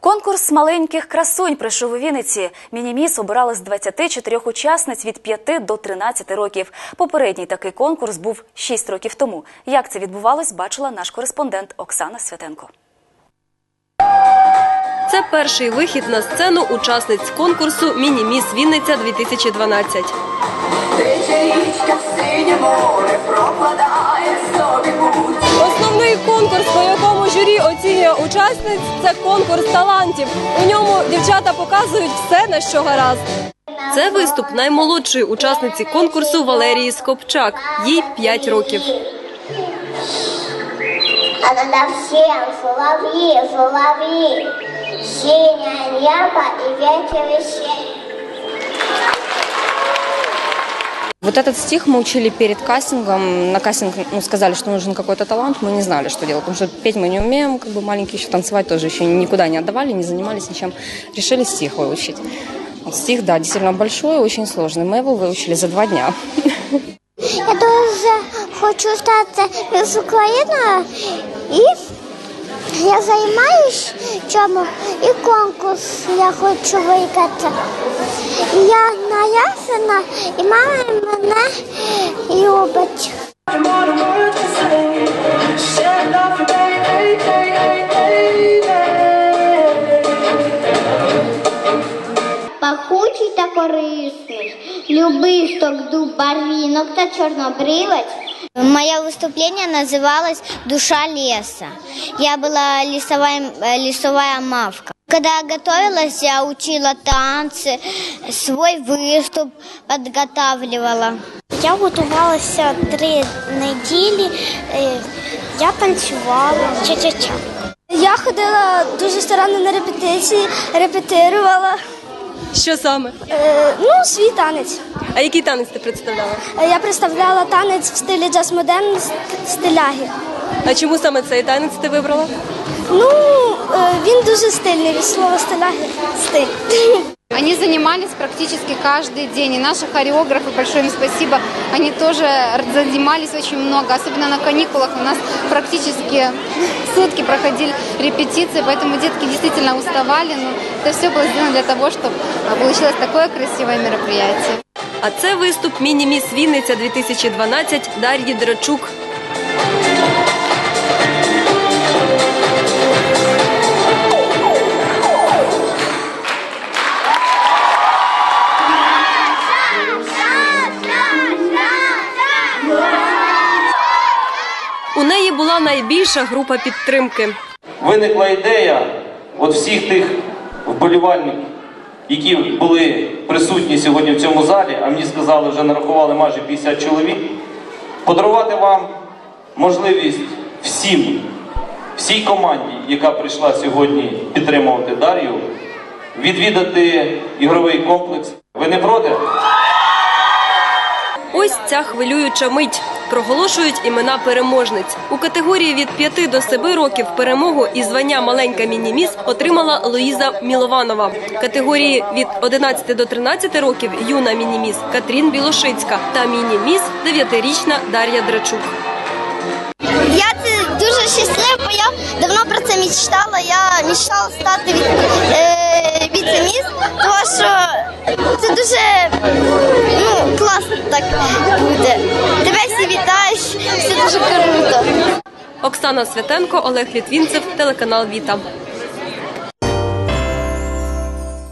Конкурс маленьких красунь прийшов у Вінниці. Мініміс обирали з 24 учасниць від 5 до 13 років. Попередній такий конкурс був 6 років тому. Як це відбувалось, бачила наш кореспондент Оксана Святенко. Це перший вихід на сцену учасниць конкурсу Міні-міс Вінниця 2012. Річка синє. Основний конкурс, по якому журі оцінює учасниць, це конкурс талантів. У ньому дівчата показують все, на що гаразд. Це виступ наймолодшої учасниці конкурсу Валерії Скопчак. Їй 5 років. А тогда всем соловьи, соловьи, синее небо и ветер весенний. Вот этот стих мы учили перед кастингом. На кастинг ну, сказали, что нужен какой-то талант. Мы не знали, что делать, потому что петь мы не умеем, как бы маленькие еще танцевать тоже еще никуда не отдавали, не занимались ничем. Решили стих выучить. Стих, да, действительно большой, очень сложный. Мы его выучили за два дня. Я дуже хочу стати з Україною і я займаюсь чому і конкурс я хочу виграти. Я наясена і мама мене любить. корисний, любисток, дуб, барвінок та чорнобривець. Мое выступление называлось «Душа леса». Я была лесовая, э, лесовая мавка. Когда я готовилась, я учила танцы, свой виступ подготавливала. Я готувалася три неділі, я танцювала ча-ча-ча. Я ходила дуже старанно на репетиції, репетирувала. Що саме? Е, ну, свій танець. А який танець ти представляла? Е, Я представляла танець в стилі джаз модерн стиляги. А чому саме цей танець ти вибрала? Ну, е, він дуже стильний від слова стиляги. Стиль. Они занимались практически каждый день. И наши хореографы, большое им спасибо, они тоже занимались очень много. Особенно на каникулах у нас практически сутки проходили репетиции, поэтому детки действительно уставали. Но это все было сделано для того, чтобы получилось такое красивое мероприятие. А це виступ Міні-міс Вінниця 2012 Дар'ї Драчук. У неї була найбільша група підтримки. виникла ідея от всіх тих вболівальників, які були присутні сьогодні в цьому залі, а мені сказали, вже нарахували майже 50 чоловік, подарувати вам можливість всім, всій команді, яка прийшла сьогодні підтримувати Дар'ю, відвідати ігровий комплекс. Ви не проти? Ось ця хвилююча мить. Проголошують імена переможниць. У категорії від 5 до 7 років перемогу і звання маленька мініміс отримала Луїза Мілованова. Категорії від 11 до 13 років юна мініміс Катрін Білошицька та мініміс 9-річна Дар'я Драчук. Я це дуже щаслива, бо я давно про це мечтала. Я мечтала стати від, е, віце-міс, тому Оксана Святенко, Олег Літвінцев, телеканал Віта.